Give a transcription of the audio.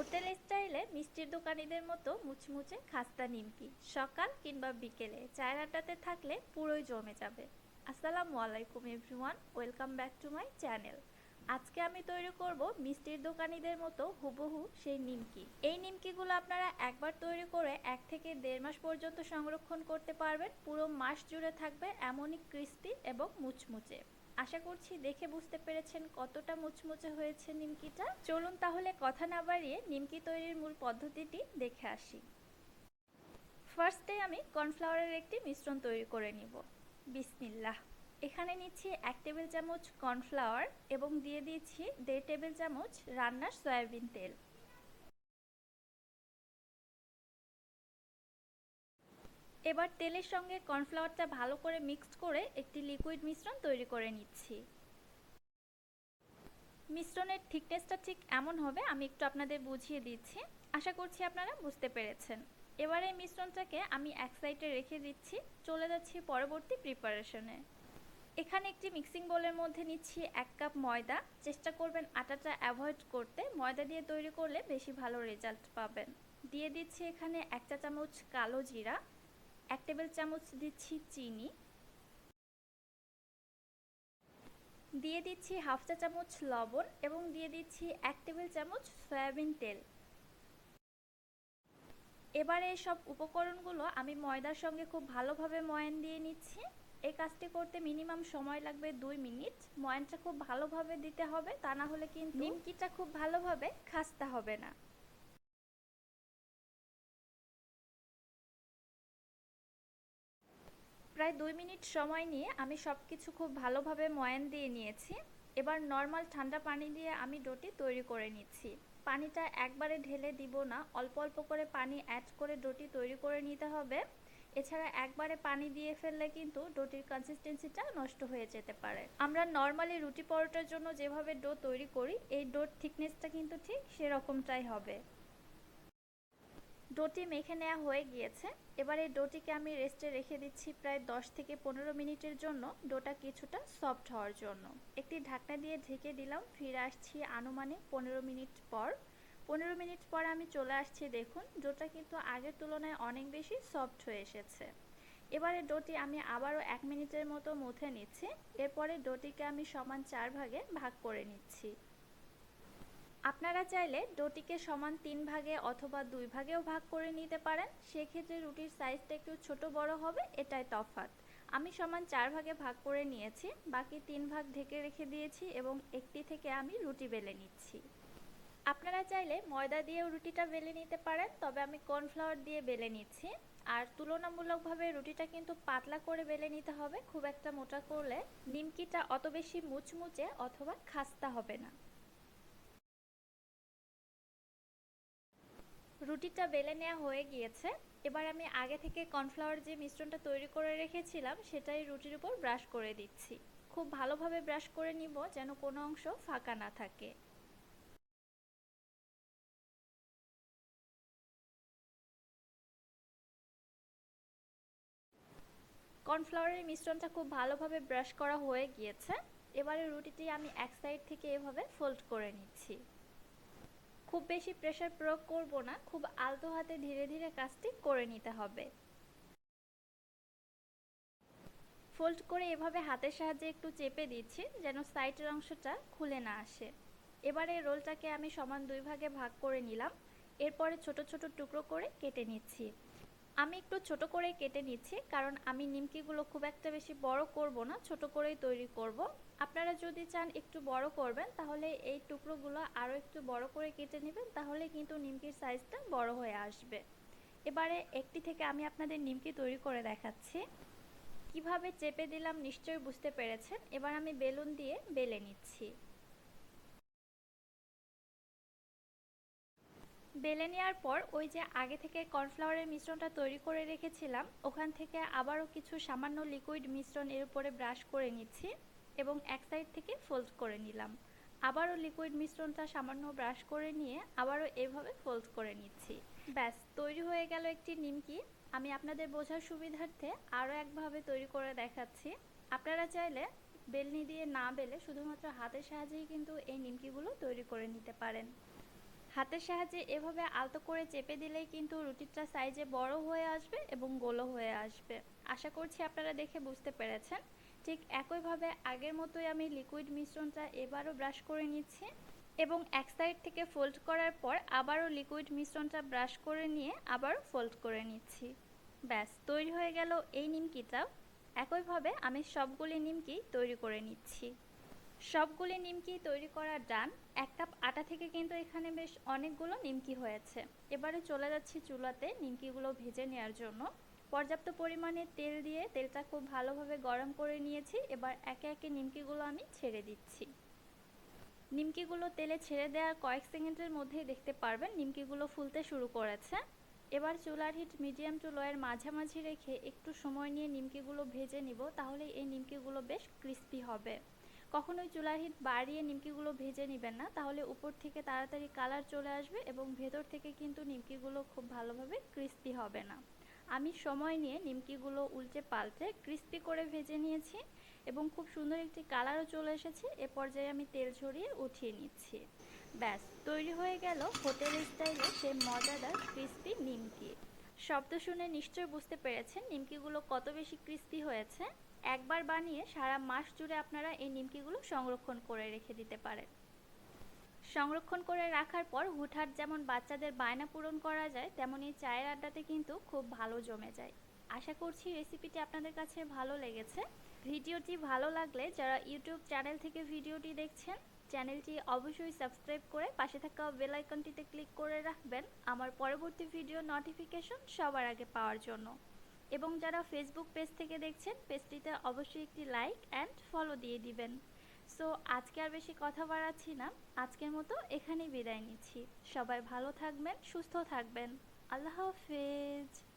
Hotel স্টাইলে মিষ্টির দোকানিদের মতো মুচমুচে খাস্তা নিমকি। সকাল কিংবা বিকেলে চায়ের আড্ডাতে থাকলে পুরোই জমে যাবে। আসসালামু আলাইকুম everyone, welcome back to my channel. আজকে আমি তৈরি করব মিষ্টির দোকানিদের মতো হুবহু সেই নিমকি। এই নিমকিগুলো আপনারা একবার তৈরি করে এক থেকে দেড় মাস পর্যন্ত সংরক্ষণ করতে পারবেন। পুরো মাস জুড়ে থাকবে এমনই ক্রিস্পি এবং মুচমুচে। আশা করছি দেখে বুঝতে পেরেছেন কতটা মুচমুচে হয়েছে নিমকিটা। চলুন তাহলে কথা না বাড়িয়ে নিমকি তৈরির মূল পদ্ধতিটি দেখে আসি। ফার্স্টে আমি কর্নফ্লাওয়ারের একটি মিশ্রণ তৈরি করে নিব। বিসমিল্লাহ। এখানে নিচ্ছি এক টেবিল চামচ কর্নফ্লাওয়ার এবং দিয়ে দিচ্ছি দেড় টেবিল চামচ রান্নার সয়াবিন তেল। এবার তেলের সঙ্গে কর্নফ্লাওয়ারটা ভালো করে মিক্সড করে একটি লিকুইড মিশ্রণ তৈরি করে নিচ্ছি। মিশ্রণের থিকনেসটা ঠিক এমন হবে, আমি একটু আপনাদের বুঝিয়ে দিচ্ছি। আশা করছি আপনারা বুঝতে পেরেছেন। এবার এই মিশ্রণটাকে আমি এক সাইডে রেখে দিচ্ছি, চলে যাচ্ছি পরবর্তী প্রিপারেশনে। এখানে একটি মিক্সিং বোলের মধ্যে নিচ্ছি এক কাপ ময়দা। চেষ্টা করবেন আটাটা অ্যাভয়েড করতে। ময়দা দিয়ে তৈরি করলে বেশি ভালো রেজাল্ট পাবেন। দিয়ে দিচ্ছি এখানে এক চা চামচ কালো জিরা। এক টেবিল চামচ দিচ্ছি চিনি। দিয়ে দিচ্ছি হাফ চা চামচ লবণ এবং দিয়ে দিচ্ছি এক টেবিল চামচ সয়াবিন তেল। এবারে সব উপকরণগুলো আমি ময়দার সঙ্গে খুব ভালোভাবে ময়ান দিয়ে নিচ্ছি। এই কাজটি করতে মিনিমাম সময় লাগবে দুই মিনিট। ময়ানটা খুব ভালোভাবে দিতে হবে, তা না হলে কিন্তু নিমকিটা খুব ভালোভাবে খাস্তা হবে না। প্রায় দুই মিনিট সময় নিয়ে আমি সব কিছু খুব ভালোভাবে ময়ান দিয়ে নিয়েছি। এবার নর্মাল ঠান্ডা পানি দিয়ে আমি ডোটি তৈরি করে নিচ্ছি। পানিটা একবারে ঢেলে দিব না, অল্প অল্প করে পানি অ্যাড করে ডোটি তৈরি করে নিতে হবে। এছাড়া একবারে পানি দিয়ে ফেললে কিন্তু ডোটির কনসিস্টেন্সিটা নষ্ট হয়ে যেতে পারে। আমরা নর্মালি রুটি পরোটার জন্য যেভাবে ডো তৈরি করি, এই ডোর থিকনেসটা কিন্তু ঠিক সেরকমটাই হবে। ডোটি মেখে নেওয়া হয়ে গিয়েছে। এবার এই ডোটিকে আমি রেস্টে রেখে দিচ্ছি প্রায় 10 থেকে পনেরো মিনিটের জন্য। ডোটা কিছুটা সফট হওয়ার জন্য। একটি ঢাকনা দিয়ে ঢেকে দিলাম। ফিরে আসছি আনুমানিক পনেরো মিনিট পর। পনেরো মিনিট পর আমি চলে আসছি, দেখুন ডোটা কিন্তু আগের তুলনায় অনেক বেশি সফট হয়ে এসেছে। এবারে ডোটি আমি আবারও এক মিনিটের মতো মুথে নিচ্ছি। এরপরে ডোটিকে আমি সমান চার ভাগে ভাগ করে নিচ্ছি। আপনারা চাইলে ডোটিকে সমান তিন ভাগে অথবা দুই ভাগেও ভাগ করে নিতে পারেন। সেক্ষেত্রে রুটির সাইজটা একটু ছোট বড় হবে, এটাই তফাৎ। আমি সমান চার ভাগে ভাগ করে নিয়েছি, বাকি তিন ভাগ ঢেকে রেখে দিয়েছি এবং একটি থেকে আমি রুটি বেলে নিচ্ছি। আপনারা চাইলে ময়দা দিয়েও রুটিটা বেলে নিতে পারেন, তবে আমি কর্নফ্লাওয়ার দিয়ে বেলে নিচ্ছি। আর তুলনামূলকভাবে রুটিটা কিন্তু পাতলা করে বেলে নিতে হবে, খুব একটা মোটা করলে নিমকিটা অত বেশি মুচমুচে অথবা খাস্তা হবে না। রুটিটা বেলে নেওয়া হয়ে গিয়েছে। এবার আমি আগে থেকে কর্নফ্লাওয়ার যে মিশ্রণটা তৈরি করে রেখেছিলাম, সেটাই রুটির উপর ব্রাশ করে দিচ্ছি। খুব ভালোভাবে ব্রাশ করে নিব যেন কোনো অংশ ফাঁকা না থাকে। কর্নফ্লাওয়ারের মিশ্রণটা খুব ভালোভাবে ব্রাশ করা হয়ে গিয়েছে। এবারে রুটিটি আমি এক সাইড থেকে এভাবে ফোল্ড করে নিচ্ছি। খুব বেশি প্রেশার প্রয়োগ করব না, খুব আলতো হাতে ধীরে ধীরে কাজটি করে নিতে হবে। ফোল্ড করে এভাবে হাতের সাহায্যে একটু চেপে দিচ্ছি, যেন সাইডের অংশটা খুলে না আসে। এবারে রোলটাকে আমি সমান দুই ভাগে ভাগ করে নিলাম, এরপরে ছোট ছোট টুকরো করে কেটে নিচ্ছি। আমি একটু ছোট করে কেটে নিচ্ছি, কারণ আমি নিমকিগুলো খুব একটা বেশি বড় করব না, ছোট করেই তৈরি করব। আপনারা যদি চান একটু বড় করবেন, তাহলে এই টুকরোগুলো আরও একটু বড় করে কেটে নেবেন, তাহলে কিন্তু নিমকির সাইজটা বড় হয়ে আসবে। এবারে একটি থেকে আমি আপনাদের নিমকি তৈরি করে দেখাচ্ছি। কীভাবে চেপে দিলাম নিশ্চয়ই বুঝতে পেরেছেন। এবার আমি বেলুন দিয়ে বেলে নিচ্ছি। বেলে নেওয়ার পর ওই যে আগে থেকে কর্নফ্লাওয়ারের মিশ্রণটা তৈরি করে রেখেছিলাম, ওখান থেকে আবারও কিছু সামান্য লিকুইড মিশ্রণ এর উপরে ব্রাশ করে নিচ্ছি। এবং এক সাইড থেকে ফোল্ড করে নিলাম। আবারও লিকুইড মিশ্রণটা সামান্য ব্রাশ করে নিয়ে আবারও এভাবে ফোল্ড করে নিচ্ছি। ব্যাস, তৈরি হয়ে গেল একটি নিমকি। আমি আপনাদের বোঝার সুবিধার্থে আরও একভাবে তৈরি করে দেখাচ্ছি। আপনারা চাইলে বেলনি দিয়ে না বেলে শুধুমাত্র হাতের সাহায্যেই কিন্তু এই নিমকিগুলো তৈরি করে নিতে পারেন। হাতের সাহায্যে এভাবে আলতো করে চেপে দিলেই কিন্তু রুটিটা সাইজে বড় হয়ে আসবে এবং গোলও হয়ে আসবে। আশা করছি আপনারা দেখে বুঝতে পেরেছেন। ঠিক একইভাবে আগের মতোই আমি লিকুইড মিশ্রণটা এবারও ব্রাশ করে নিচ্ছি এবং এক সাইড থেকে ফোল্ড করার পর আবারও লিকুইড মিশ্রণটা ব্রাশ করে নিয়ে আবারও ফোল্ড করে নিচ্ছি। ব্যাস, তৈরি হয়ে গেল এই নিমকিটা। একইভাবে আমি সবগুলি নিমকি তৈরি করে নিচ্ছি। সবগুলি নিমকি তৈরি করা ডান এক কাপ আটা থেকে কিন্তু এখানে বেশ অনেকগুলো নিমকি হয়েছে। এবারে চলে যাচ্ছি চুলাতে নিমকিগুলো ভেজে নেওয়ার জন্য। পর্যাপ্ত পরিমাণে তেল দিয়ে তেলটা খুব ভালোভাবে গরম করে নিয়েছি। এবার একে একে নিমকিগুলো আমি ছেড়ে দিচ্ছি। নিমকিগুলো তেলে ছেড়ে দেওয়ার কয়েক সেকেন্ডের মধ্যেই দেখতে পারবেন নিমকিগুলো ফুলতে শুরু করেছে। এবার চুলার হিট মিডিয়াম টু লোয়ের মাঝামাঝি রেখে একটু সময় নিয়ে নিমকিগুলো ভেজে নিব, তাহলে এই নিমকিগুলো বেশ ক্রিস্পি হবে। কখনোই চুলার হিট বাড়িয়ে নিমকিগুলো ভেজে নেবেন না, তাহলে উপর থেকে তাড়াতাড়ি কালার চলে আসবে এবং ভেতর থেকে কিন্তু নিমকিগুলো খুব ভালোভাবে ক্রিস্পি হবে না। আমি সময় নিয়ে নিমকিগুলো উল্টে পাল্টে ক্রিস্পি করে ভেজে নিয়েছি এবং খুব সুন্দর একটি কালারও চলে এসেছে। এ পর্যায়ে আমি তেল ঝরিয়ে উঠিয়ে নিচ্ছি। ব্যাস, তৈরি হয়ে গেল হোটেল স্টাইলে সেই মজাদার ক্রিস্পি নিমকি। শব্দ শুনে নিশ্চয় বুঝতে পেরেছেন নিমকিগুলো কত বেশি ক্রিস্পি হয়েছে। একবার বানিয়ে সারা মাস জুড়ে আপনারা এই নিমকিগুলো সংরক্ষণ করে রেখে দিতে পারেন। সংরক্ষণ করে রাখার পর হুটহাট যেমন বাচ্চাদের বায়না পূরণ করা যায় তেমনই চায়ের আড্ডাতে কিন্তু খুব ভালো জমে যায়। আশা করছি রেসিপিটি আপনাদের কাছে ভালো লেগেছে। ভিডিওটি ভালো লাগলে যারা ইউটিউব চ্যানেল থেকে ভিডিওটি দেখছেন, চ্যানেলটি অবশ্যই সাবস্ক্রাইব করে পাশে থাকা বেল আইকনটিতে ক্লিক করে রাখবেন। আমার পরবর্তী ভিডিও নোটিফিকেশন সবার আগে পাওয়ার জন্য। এবং যারা ফেসবুক পেজ থেকে দেখছেন পেজটিতে অবশ্যই একটি লাইক অ্যান্ড ফলো দিয়ে দিবেন। সো আজকে আর বেশি কথা বাড়াচ্ছি না। আজকের মতো এখানেই বিদায় নিচ্ছি। সবাই ভালো থাকবেন, সুস্থ থাকবেন। আল্লাহ হাফেজ।